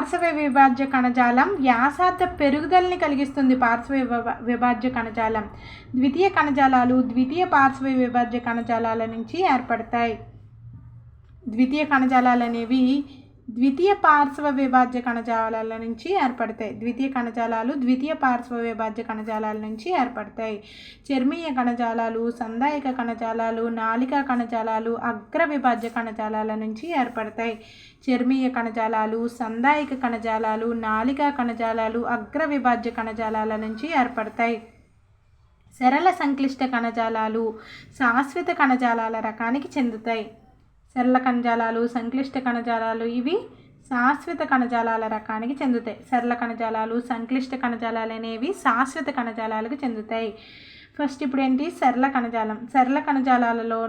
పార్శ్వ విభాజ్య కణజాలం వ్యాసార్థ పెరుగుదలని కలిగిస్తుంది పార్శ్వ విభాజ్య కణజాలం. ద్వితీయ కణజాలాలు ద్వితీయ పార్శ్వ విభాజ్య కణజాలాల నుంచి ఏర్పడతాయి. ద్వితీయ కణజాలాలు అనేవి ద్వితీయ పార్శ్వ విభాజ్య కణజాలాల నుంచి ఏర్పడతాయి. ద్వితీయ కణజాలాలు ద్వితీయ పార్శ్వ విభాజ్య కణజాలాల నుంచి ఏర్పడతాయి. చర్మీయ కణజాలాలు సందాయక కణజాలాలు నాళికా కణజాలాలు అగ్ర విభాజ్య కణజాలాల నుంచి ఏర్పడతాయి. చర్మీయ కణజాలాలు సందాయక కణజాలాలు నాళికా కణజాలాలు అగ్ర విభాజ్య కణజాలాల నుంచి ఏర్పడతాయి. సరళ సంక్లిష్ట కణజాలాలు శాశ్వత కణజాలాల రకానికి చెందుతాయి. సరళ కణజాలాలు సంక్లిష్ట కణజాలాలు ఇవి శాశ్వత కణజాలాల రకానికి చెందుతాయి. సరళ కణజాలాలు సంక్లిష్ట కణజాలాలు అనేవి శాశ్వత కణజాలాలకు చెందుతాయి. ఫస్ట్ ఇప్పుడు ఏంటి? సరళ కణజాలం. సరళ కణజాలాలలో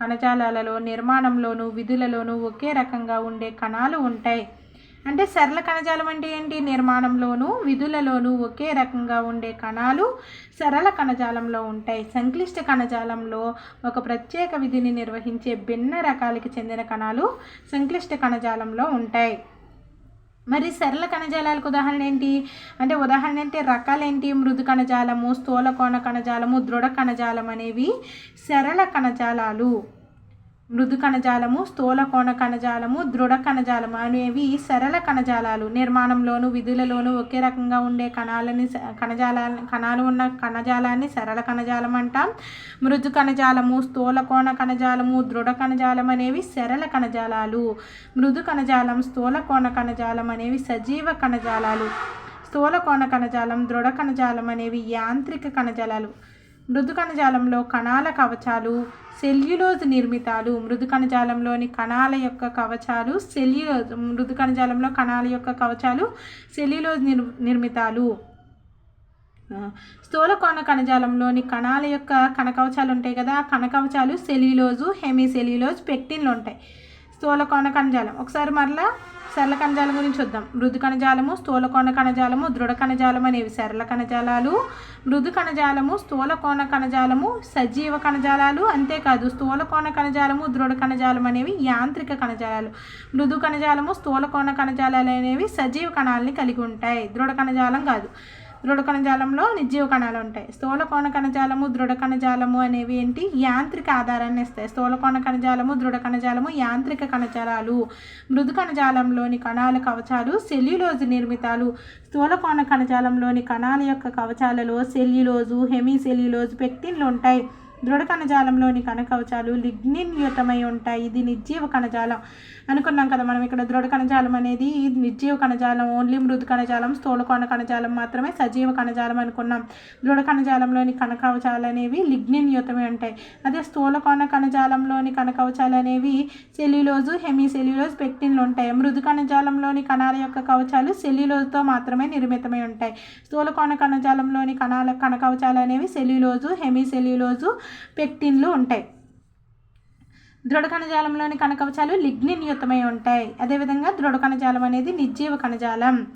కణజాలాలలో నిర్మాణంలోను విధులలోనూ ఒకే రకంగా ఉండే కణాలు ఉంటాయి. అంటే సరళ కణజాలం అంటే ఏంటి? నిర్మాణంలోనూ విధులలోనూ ఒకే రకంగా ఉండే కణాలు సరళ కణజాలంలో ఉంటాయి. సంక్లిష్ట కణజాలంలో ఒక ప్రత్యేక విధిని నిర్వహించే భిన్న రకాలకి చెందిన కణాలు సంక్లిష్ట కణజాలంలో ఉంటాయి. మరి సరళ కణజాలాలకు ఉదాహరణ ఏంటి? అంటే ఉదాహరణ అంటే రకాలేంటి? మృదు కణజాలము స్థూల కోణ కణజాలము దృఢ కణజాలం అనేవి సరళ కణజాలాలు. మృదు కణజాలము స్థూల కోణ కణజాలము దృఢ కణజాలము అనేవి సరళ కణజాలాలు. నిర్మాణంలోను విధులలోను ఒకే రకంగా ఉండే కణాలని స- కణాలు ఉన్న కణజాలాన్ని సరళ కణజాలం అంటాం. మృదు కణజాలము స్థూల కోణ కణజాలము దృఢ కణజాలం అనేవి సరళ కణజాలాలు. మృదు కణజాలం స్థూల కోణ కణజాలం అనేవి సజీవ కణజాలాలు. స్థూల కోణ కణజాలం దృఢ కణజాలం అనేవి యాంత్రిక కణజాలాలు. మృదు కణజాలంలో కణాల కవచాలు సెల్యులోజ్ నిర్మితాలు మృదు కణజాలంలోని కణాల యొక్క కవచాలు సెల్యులోజ్ మృదు కణజాలంలో కణాల యొక్క కవచాలు సెల్యులోజ్ నిర్ నిర్మితాలు. స్థూలకోణ కణజాలంలోని కణాల యొక్క కణకవచాలు ఉంటాయి కదా కణకవచాలు సెల్యులోజు హెమిసెల్యులోజ్ పెక్టిన్లు ఉంటాయి. స్థూల కోణ కణజాలం. ఒకసారి మరలా సరళ కణజాలం గురించి చూద్దాం. మృదు కణజాలము స్థూల కోణ కణజాలము దృఢ కణజాలం అనేవి సరళ కణజాలాలు. మృదు కణజాలము స్థూల కోణ కణజాలము సజీవ కణజాలాలు అంతేకాదు. స్థూల కోణ కణజాలము దృఢ కణజాలం అనేవి యాంత్రిక కణజాలాలు. మృదు కణజాలము స్థూల కోణ కణజాలాలు అనేవి సజీవ కణాలని కలిగి ఉంటాయి. దృఢ కణజాలం కాదు. దృఢ కణజాలంలో నిర్జీవ కణాలు ఉంటాయి. స్థూల కోణ కణజాలము దృఢ కణజాలము అనేవి ఏంటి? యాంత్రిక ఆధారాన్ని ఇస్తాయి. స్థూల కోణ కణజాలము దృఢ కణజాలము యాంత్రిక కణజాలాలు. మృదు కణజాలంలోని కణాల కవచాలు సెల్యులోజ్ నిర్మితాలు. స్థూల కోణ కణజాలంలోని కణాల యొక్క కవచాలలో సెల్యులోజు హెమీ సెల్యులోజు పెక్టిన్లు ఉంటాయి. దృఢ కణజాలంలోని కణకవచాలు లిగ్నిన్యుతమై లిగ్నిన్ యుతమై ఉంటాయి. ఇది నిర్జీవ కణజాలం. అనుకున్నాం కదా మనం ఇక్కడ దృఢ కణజాలం అనేది నిర్జీవ కణజాలం ఓన్లీ మృదు కణజాలం స్థూలకోణ కణజాలం మాత్రమే సజీవ కణజాలం అనుకున్నాం. దృఢ కణజాలంలోని కణకవచాలు అనేవి లిగ్నిన్ యుతమై ఉంటాయి. అదే స్థూలకోణ కణజాలంలోని కణకవచాలు అనేవి సెల్యులోజు హెమిసెల్యులోజ్ పెక్టిన్లు ఉంటాయి. మృదు కణజాలంలోని కణాల యొక్క కవచాలు సెల్యులోజ్తో మాత్రమే నిర్మితమై ఉంటాయి. స్థూలకోణ కణజాలంలోని కణాల కణకవచాలు అనేవి సెల్యులోజు హెమిసెల్యులోజు పెక్టిన్లు ఉంటాయి. దృఢ కణజాలంలోని కణకవచాలు లిగ్నిన్ యుతమై ఉంటాయి. అదేవిధంగా దృఢ కణజాలం అనేది నిర్జీవ కణజాలం.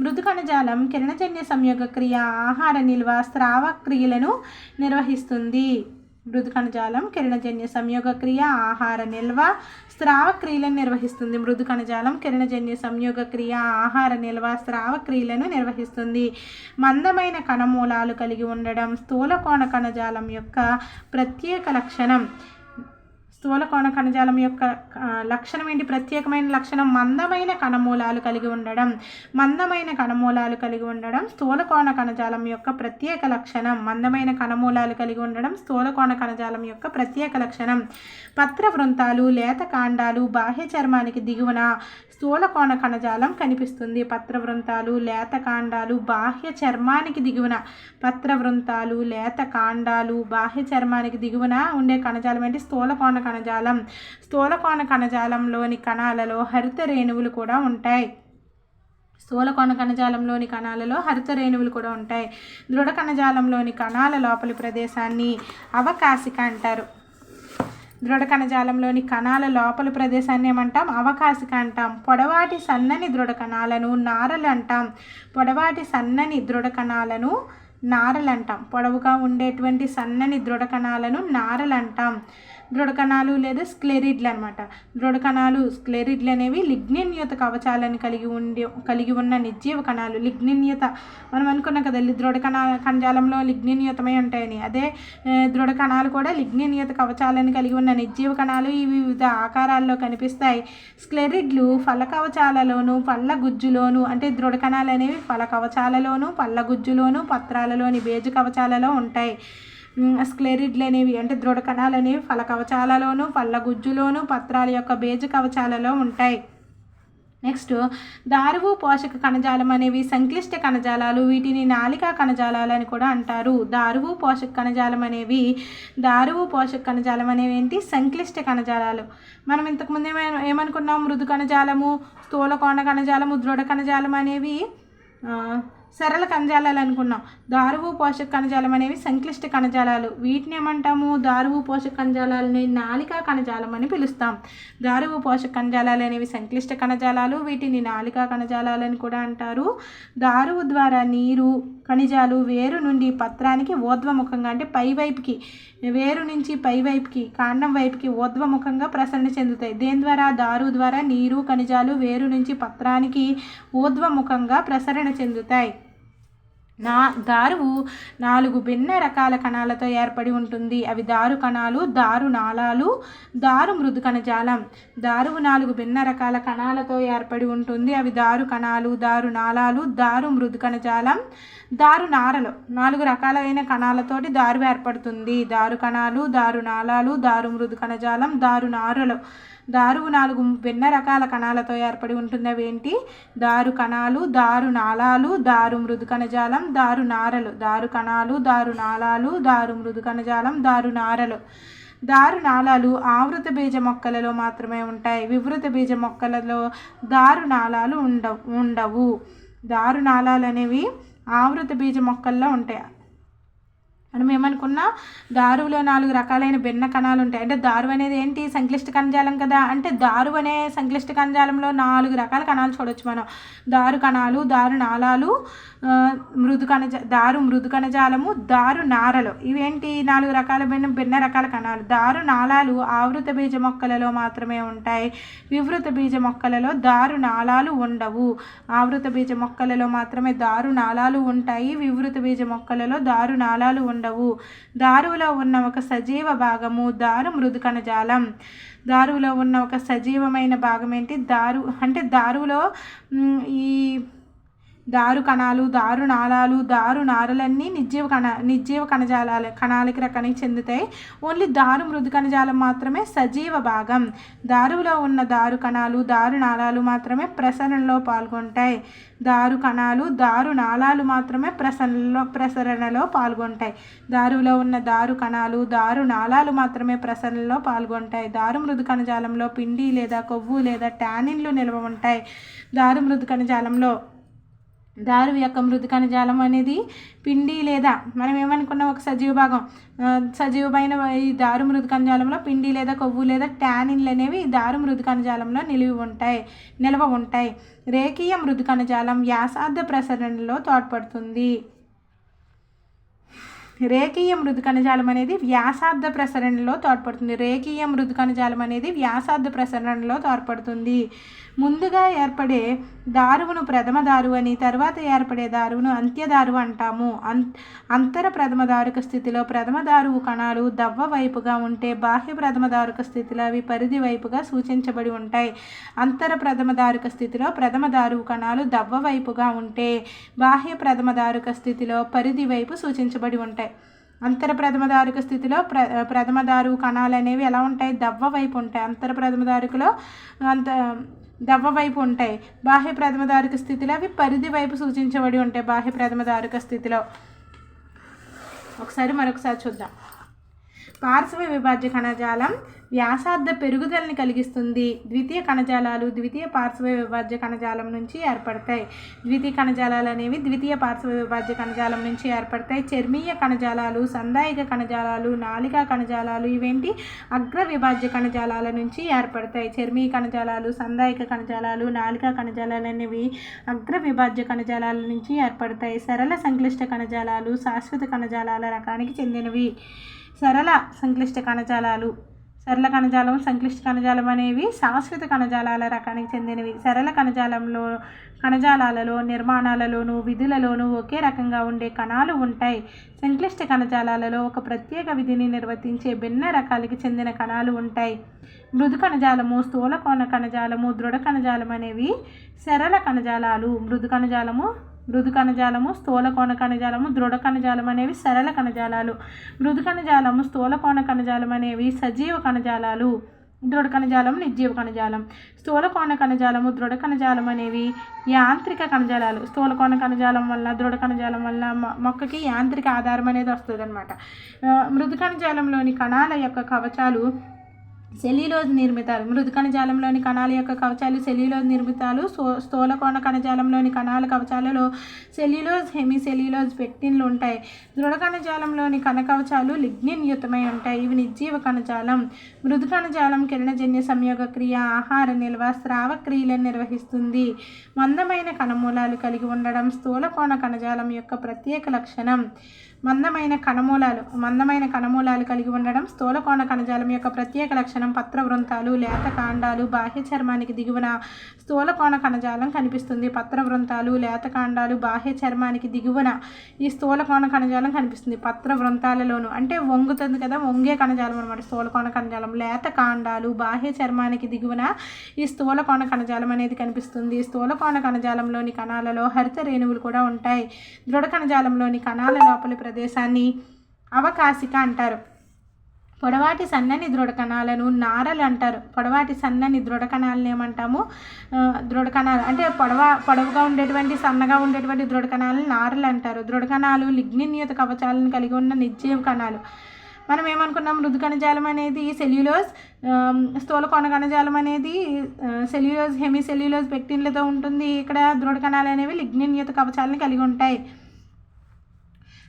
మృదు కణజాలం కిరణజన్య సంయోగ క్రియ ఆహార నిల్వ స్రావ క్రియలను నిర్వహిస్తుంది. మృదు కణజాలం కిరణజన్య సంయోగ క్రియ ఆహార నిల్వ స్రావ క్రియలను నిర్వహిస్తుంది. మృదు కణజాలం కిరణజన్య సంయోగ క్రియ ఆహార నిల్వ స్రావ క్రియలను నిర్వహిస్తుంది. మందమైన కణమూలాలు కలిగి ఉండడం స్థూలకోణ కణజాలం యొక్క ప్రత్యేక లక్షణం. స్థూలకోణ కణజాలం యొక్క లక్షణం ఏంటి? ప్రత్యేకమైన లక్షణం మందమైన కణమూలాలు కలిగి ఉండడం. మందమైన కణమూలాలు కలిగి ఉండడం స్థూల కోణ కణజాలం యొక్క ప్రత్యేక లక్షణం. మందమైన కణమూలాలు కలిగి ఉండడం స్థూల కోణ కణజాలం యొక్క ప్రత్యేక లక్షణం. పత్ర వృంతాలు లేత కాండాలు బాహ్య చర్మానికి దిగువన స్థూల కోణ కణజాలం కనిపిస్తుంది. పత్ర వృంతాలు లేత కాండాలు బాహ్య చర్మానికి దిగువన పత్ర వృంతాలు లేత కాండాలు బాహ్య చర్మానికి దిగువన ఉండే కణజాలం ఏంటి? స్థూల కోణ కణజాలం. స్థూలకోణ కణజాలంలోని కణాలలో హరిత రేణువులు కూడా ఉంటాయి. స్థూలకోణ కణజాలంలోని కణాలలో హరిత రేణువులు కూడా ఉంటాయి. దృఢ కణజాలంలోని కణాల లోపలి ప్రదేశాన్ని అవకాశిక అంటారు. దృఢ కణజాలంలోని కణాల లోపలి ప్రదేశాన్ని ఏమంటాం? అవకాశిక అంటాం. పొడవాటి సన్నని దృఢ కణాలను నారలు అంటాం. పొడవాటి సన్నని దృఢ కణాలను నారలు అంటాం. పొడవుగా ఉండేటువంటి సన్నని దృఢ కణాలను నారలు అంటాం. దృఢ కణాలు లేదా స్క్లెరిడ్లు అనమాట దృఢ కణాలు స్క్లెరిడ్లు అనేవి లిగ్నిన్యూత కవచాలను కలిగి ఉండి కలిగి ఉన్న నిర్జీవ కణాలు. లిగ్నిన్యూత మనం అనుకున్నాం కదా దృఢ కణ కణజాలంలో లిగ్నిన్యూతమై ఉంటాయని. అదే దృఢ కణాలు కూడా లిగ్నిన్యూత కవచాలను కలిగి ఉన్న నిర్జీవ కణాలు ఈ వివిధ ఆకారాల్లో కనిపిస్తాయి. స్క్లెరిడ్లు ఫల కవచాలలోను పళ్ళ గుజ్జులోను అంటే దృఢ కణాలు అనేవి ఫల కవచాలలోను పళ్ళ గుజ్జులోను పత్రాలలోని బేజు కవచాలలో ఉంటాయి. స్క్లెరిడ్లు అనేవి అంటే దృఢ కణాలు అనేవి ఫల కవచాలలోను పళ్ళ గుజ్జులోను పత్రాల యొక్క బేజ కవచాలలో ఉంటాయి. నెక్స్ట్ దారువు పోషక కణజాలం అనేవి సంక్లిష్ట కణజాలాలు వీటిని నాలికా కణజాలాలు అని కూడా అంటారు. దారువు పోషక కణజాలం అనేవి దారువు పోషక కణజాలం అనేవి ఏంటి? సంక్లిష్ట కణజాలాలు. మనం ఇంతకుముందు ఏమైనా ఏమనుకున్నాం? మృదు కణజాలము స్థూల కోణ కణజాలము దృఢ కణజాలం అనేవి సరళ కణజాలాలు అనుకున్నాం. దారువు పోషక కణజాలం అనేవి సంక్లిష్ట కణజాలాలు. వీటిని ఏమంటాము? దారువు పోషక కణజాలాలని నాలికా కణజాలం అని పిలుస్తాం. దారువు పోషక కణజాలాలు అనేవి సంక్లిష్ట కణజాలాలు. వీటిని నాలికా కణజాలాలని కూడా అంటారు. దారువు ద్వారా నీరు ఖనిజాలు వేరు నుండి పత్రానికి ఊర్ధ్వముఖంగా అంటే పై వైపుకి వేరు నుంచి పై వైపుకి కాండం వైపుకి ఊర్ధ్వముఖంగా ప్రసరణ చెందుతాయి. దేని ద్వారా? దారు ద్వారా నీరు ఖనిజాలు వేరు నుంచి పత్రానికి ఊర్ధ్వముఖంగా ప్రసరణ చెందుతాయి. నా దారువు నాలుగు భిన్న రకాల కణాలతో ఏర్పడి ఉంటుంది. అవి దారు కణాలు దారు నాళాలు దారు మృదు కణజాలం. దారువు నాలుగు భిన్న రకాల కణాలతో ఏర్పడి ఉంటుంది. అవి దారు కణాలు దారు నాళాలు దారు మృదు కణజాలం దారు నారలు. నాలుగు రకాలైన కణాలతోటి దారు ఏర్పడుతుంది. దారు కణాలు దారు నాళాలు దారు మృదు కణజాలం దారు నారలు. దారువు నాలుగు భిన్న రకాల కణాలతో ఏర్పడి ఉంటుంది అవేంటి దారు కణాలు దారు నాళాలు దారు మృదు కణజాలం దారు నారలు. దారు కణాలు దారు నాళాలు దారు మృదు కణజాలం దారు నారలు. దారు నాళాలు ఆవృత బీజ మొక్కలలో మాత్రమే ఉంటాయి. వివృత బీజ మొక్కలలో దారు నాళాలు ఉండవు ఉండవు. దారు నాళాలు అనేవి ఆవృత బీజ మొక్కల్లో ఉంటాయి. మనం ఏమనుకున్నా దారువులో నాలుగు రకాలైన భిన్న కణాలు ఉంటాయి. అంటే దారు అనేది ఏంటి? సంక్లిష్ట కణజాలం కదా. అంటే దారు అనే సంక్లిష్ట కణజాలంలో నాలుగు రకాల కణాలు చూడొచ్చు మనం. దారు కణాలు దారు నాళాలు మృదు కణజ దారు మృదు కణజాలము దారు నారలు. ఇవేంటి? నాలుగు రకాల భిన్న భిన్న రకాల కణాలు. దారు నాళాలు ఆవృత బీజ మొక్కలలో మాత్రమే ఉంటాయి. వివృత బీజ మొక్కలలో దారు నాళాలు ఉండవు. ఆవృత బీజ మొక్కలలో మాత్రమే దారు నాళాలు ఉంటాయి. వివృత బీజ మొక్కలలో దారు నాళాలు ఉండవు. దారువులో ఉన్న ఒక సజీవ భాగము దారు మృదు కణజాలం దారువులో ఉన్న ఒక సజీవమైన భాగం ఏంటి? దారు అంటే దారువులో ఈ దారు కణాలు దారు నాళాలు దారు నారలన్నీ నిర్జీవ కణ నిర్జీవ కణజాలాలు కణాలకి రకానికి చెందుతాయి. ఓన్లీ దారు మృదు కణజాలం మాత్రమే సజీవ భాగం. దారులో ఉన్న దారు కణాలు దారు నాళాలు మాత్రమే ప్రసరణలో పాల్గొంటాయి. దారు కణాలు దారు నాళాలు మాత్రమే ప్రసరణలో ప్రసరణలో పాల్గొంటాయి. దారులో ఉన్న దారు కణాలు దారు నాళాలు మాత్రమే ప్రసరణలో పాల్గొంటాయి. దారు మృదు కణజాలంలో పిండి లేదా కొవ్వు లేదా టానిన్లు నిల్వ ఉంటాయి. దారు మృదు కణజాలంలో దారు యొక్క మృదు కణజాలం అనేది పిండి లేదా మనం ఏమనుకున్నాం ఒక సజీవ భాగం సజీవమైన ఈ దారు మృదు కణజాలంలో పిండి లేదా కొవ్వు లేదా ట్యానిన్లు అనేవి దారు మృదు కణజాలంలో నిలివి ఉంటాయి నిల్వ ఉంటాయి. రేఖీయ మృదు కణజాలం వ్యాసార్థ ప్రసరణలో తోడ్పడుతుంది. రేఖీయ మృదు కణజాలం అనేది వ్యాసార్థ ప్రసరణలో తోడ్పడుతుంది. రేఖీయ మృదు కణజాలం అనేది వ్యాసార్థ ప్రసరణలో తోడ్పడుతుంది. ముందుగా ఏర్పడే దారువును ప్రథమ దారువు అని తర్వాత ఏర్పడే దారువును అంత్యదారు అంటాము. అం అంతర ప్రథమ దారుక స్థితిలో ప్రథమ దారువు కణాలు దవ్వ వైపుగా ఉంటే బాహ్య ప్రథమ దారుక స్థితిలో అవి పరిధి వైపుగా సూచించబడి ఉంటాయి. అంతర ప్రథమ దారుక స్థితిలో ప్రథమ దారువు కణాలు దవ్వ వైపుగా ఉంటే బాహ్య ప్రథమ దారుక స్థితిలో పరిధి వైపు సూచించబడి ఉంటాయి. అంతర ప్రథమదారుక స్థితిలో ప్ర ప్రథమదారు కణాలు అనేవి ఎలా ఉంటాయి? దవ్వ వైపు ఉంటాయి. అంతర ప్రథమదారుకలో అంత దవ్వ వైపు ఉంటాయి. బాహ్య ప్రథమదారుక స్థితిలో అవి పరిధి వైపు సూచించబడి ఉంటాయి. బాహ్య ప్రథమదారుక స్థితిలో. ఒకసారి మరొకసారి చూద్దాం. పార్శ్వ విభాజ్య కణజాలం వ్యాసార్థ పెరుగుదలని కలిగిస్తుంది. ద్వితీయ కణజాలాలు ద్వితీయ పార్శ్వ విభాజ్య కణజాలం నుంచి ఏర్పడతాయి. ద్వితీయ కణజాలాలు అనేవి ద్వితీయ పార్శ్వ విభాజ్య కణజాలం నుంచి ఏర్పడతాయి. చర్మీయ కణజాలాలు సందాయిక కణజాలాలు నాలికా కణజాలాలు ఇవేంటి? అగ్ర విభాజ్య కణజాలాల నుంచి ఏర్పడతాయి. చర్మీయ కణజాలాలు సందాయిక కణజాలాలు నాలికా కణజాలాలు అనేవి అగ్ర విభాజ్య కణజాలాల నుంచి ఏర్పడతాయి. సరళ సంక్లిష్ట కణజాలాలు శాశ్వత కణజాలాల రకానికి చెందినవి. సరళ సంక్లిష్ట కణజాలాలు. సరళ కణజాలం సంక్లిష్ట కణజాలం అనేవి శాశ్వత కణజాలాల రకానికి చెందినవి. సరళ కణజాలంలో కణజాలాలలో నిర్మాణాలలోనూ విధులలోనూ ఒకే రకంగా ఉండే కణాలు ఉంటాయి. సంక్లిష్ట కణజాలాలలో ఒక ప్రత్యేక విధిని నిర్వర్తించే భిన్న రకాలకి చెందిన కణాలు ఉంటాయి. మృదు కణజాలము స్థూల కోణ కణజాలము దృఢ కణజాలం అనేవి సరళ కణజాలాలు. మృదు కణజాలము మృదు కణజాలము స్థూల కోణ కణజాలము దృఢ కణజాలం అనేవి సరళ కణజాలాలు. మృదు కణజాలము స్థూల కోణ కణజాలం అనేవి సజీవ కణజాలాలు. దృఢ కణజాలం నిర్జీవ కణజాలం. స్థూల కోణ కణజాలము దృఢ కణజాలం అనేవి యాంత్రిక కణజాలాలు. స్థూల కోణ కణజాలం వల్ల దృఢ కణజాలం వల్ల మొక్కకి యాంత్రిక ఆధారం అనేది వస్తుంది అనమాట మృదు కణజాలంలోని కణాల యొక్క కవచాలు సెల్యులోజ్ నిర్మితాలు మృదు కణజాలంలోని కణాల యొక్క కవచాలు సెల్యులోజ్ నిర్మితాలు స్థూలకోణ కణజాలంలోని కణాల కవచాలలో సెల్యులోజ్ హెమిసెల్యులోజ్ పెక్టిన్లు ఉంటాయి. దృఢ కణజాలంలోని కణ కవచాలు లిగ్నిన్ యుతమై ఉంటాయి. ఇవి నిర్జీవ కణజాలం. మృదు కణజాలం కిరణజన్య సంయోగ క్రియ ఆహార నిల్వ స్రావ క్రియలను నిర్వహిస్తుంది. మందమైన కణమూలాలు కలిగి ఉండడం స్థూలకోణ కణజాలం యొక్క ప్రత్యేక లక్షణం. మందమైన కణమూలాలు మందమైన కణమూలాలు కలిగి ఉండడం స్థూలకోణ కణజాలం యొక్క ప్రత్యేక లక్షణం పత్రవృంతాలు లేత కాండాలు బాహ్య చర్మానికి దిగువన స్థూలకోణ కణజాలం కనిపిస్తుంది. పత్రవృంతాలు లేత కాండాలు బాహ్య చర్మానికి దిగువన ఈ స్థూలకోణ కణజాలం కనిపిస్తుంది. పత్రవృంతాలలోను అంటే వంగుతుంది కదా వంగే కణజాలం అనమాట స్థూలకోణ కణజాలం. లేత కాండాలు బాహ్య చర్మానికి దిగువన ఈ స్థూలకోణ కణజాలం అనేది కనిపిస్తుంది. స్థూలకోణ కణజాలంలోని కణాలలో హరిత రేణువులు కూడా ఉంటాయి. దృఢ కణజాలంలోని కణాల లోపలి ప్రదేశాన్ని అవకాశిక అంటారు. పొడవాటి సన్నని దృఢ కణాలను నారలు అంటారు. పొడవాటి సన్నని దృఢకణాలను ఏమంటాము? దృఢకణాలు అంటే పొడవ పొడవుగా ఉండేటువంటి సన్నగా ఉండేటువంటి దృఢకణాలను నారలు అంటారు. దృఢకణాలు లిగ్నిన్యూత కవచాలను కలిగి ఉన్న నిర్జీవ కణాలు. మనం ఏమనుకున్నాం? మృదు కణజాలం అనేది సెల్యులోజ్ కొన కణజాలం అనేది సెల్యులోస్ హెమీ సెల్యులోజ్ పెక్టిన్లతో ఉంటుంది. ఇక్కడ దృఢ కణాలు అనేవి లిగ్నిన్యూత కవచాలను కలిగి ఉంటాయి.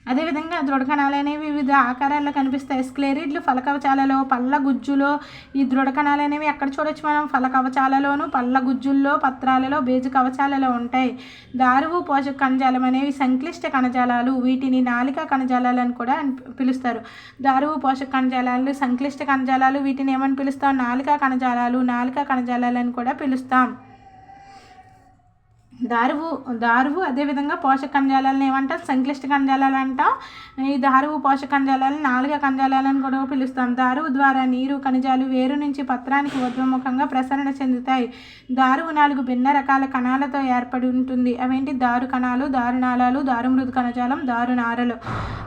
అదేవిధంగా దృఢకణాలు అనేవి వివిధ ఆకారాల్లో కనిపిస్తాయి. స్క్లెరిడ్లు ఫలకవచాలలో పళ్ళ గుజ్జులో. ఈ దృఢకణాలు అనేవి ఎక్కడ చూడొచ్చు మనం? ఫలకవచాలలోను పళ్ళ గుజ్జుల్లో పత్రాలలో బేజు కవచాలలో ఉంటాయి. దారువు పోషక కణజాలం అనేవి సంక్లిష్ట కణజాలాలు. వీటిని నాలిక కణజాలాలు అని కూడా పిలుస్తారు. దారువు పోషక కణజాలాలు సంక్లిష్ట కణజాలాలు వీటిని ఏమని పిలుస్తాం? నాలిక కణజాలాలు నాలిక కణజాలాలు అని కూడా పిలుస్తాం. దారువు దారువు అదేవిధంగా పోషక కణజాలాలను ఏమంటారు సంక్లిష్ట కణజాలాలు అంటాం. ఈ దారువు పోషక కణజాలాలను నాలుగ కణజాలాలను కూడా పిలుస్తాం. దారువు ద్వారా నీరు ఖనిజాలు వేరు నుంచి పత్రానికి ఉద్వముఖంగా ప్రసరణ చెందుతాయి. దారువు నాలుగు భిన్న రకాల కణాలతో ఏర్పడి ఉంటుంది. అవేంటి? దారు కణాలు దారు నాళాలు దారుమృదు కణజాలం దారు నారలు.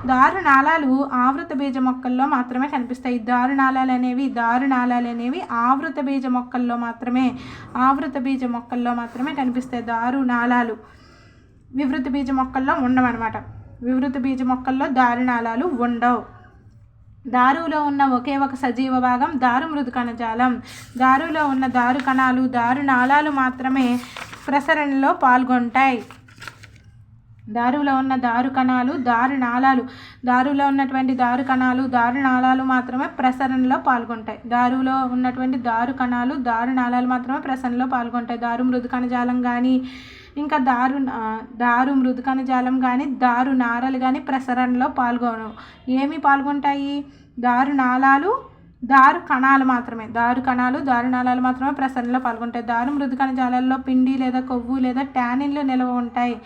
దారు నాళాలు ఆవృత బీజ మొక్కల్లో మాత్రమే కనిపిస్తాయి. దారునాళాలు అనేవి దారునాళాలు అనేవి ఆవృత బీజ మొక్కల్లో మాత్రమే ఆవృత బీజ మొక్కల్లో మాత్రమే కనిపిస్తాయి. దారు నాళాలు. వివృత బీజ మొక్కల్లో ఉండవన్నమాట. వివృత బీజ మొక్కల్లో దారునాళాలు ఉండవు. దారులో ఉన్న ఒకే ఒక సజీవ భాగం దారు మృదు కణజాలం దారులో ఉన్న దారు కణాలు దారు నాళాలు మాత్రమే ప్రసరణలో పాల్గొంటాయి. దారులో ఉన్న దారు కణాలు దారు నాళాలు. దారులో ఉన్నటువంటి దారు కణాలు దారు నాళాలు మాత్రమే ప్రసరణలో పాల్గొంటాయి. దారులో ఉన్నటువంటి దారు కణాలు దారు నాళాలు మాత్రమే ప్రసరణలో పాల్గొంటాయి. దారు మృదు కణజాలం కానీ ఇంకా దారు దారు మృదు కణజాలం కానీ దారు నారలు కానీ ప్రసరణలో పాల్గొనవు. ఏమి పాల్గొంటాయి? దారు నాళాలు దారు కణాలు మాత్రమే. దారు కణాలు దారు నాళాలు మాత్రమే ప్రసరణలో పాల్గొంటాయి. దారు మృదు కణజాలాల్లో పిండి లేదా కొవ్వు లేదా ట్యానిన్లు నిల్వ ఉంటాయి.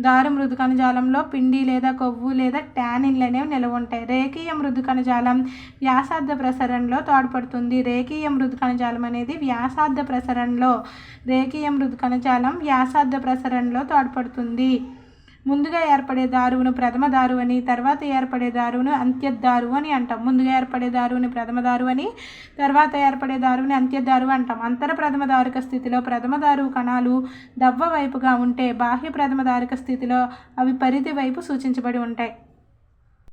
దారు మృదు కణజాలంలో పిండి లేదా కొవ్వు లేదా ట్యానిన్లు అనేవి నిల్వ ఉంటాయి. రేఖీయ మృదు కణజాలం వ్యాసార్థ ప్రసరణలో తోడ్పడుతుంది. రేఖీయ మృదు కణజాలం అనేది వ్యాసార్థ ప్రసరణలో రేఖీయ మృదు కణజాలం వ్యాసార్థ ప్రసరణలో తోడ్పడుతుంది. ముందుగా ఏర్పడే దారువును ప్రథమ దారు అని తర్వాత ఏర్పడే దారువును అంత్యదారు అని అంటాం. ముందుగా ఏర్పడే దారువుని ప్రథమ దారు అని తర్వాత ఏర్పడే దారువుని అంత్యదారు అంటాం. అంతర ప్రథమ దారుక స్థితిలో ప్రథమ దారువు కణాలు దవ్వ వైపుగా ఉంటే బాహ్య ప్రథమ దారుక స్థితిలో అవి పరిధి వైపు సూచించబడి ఉంటాయి.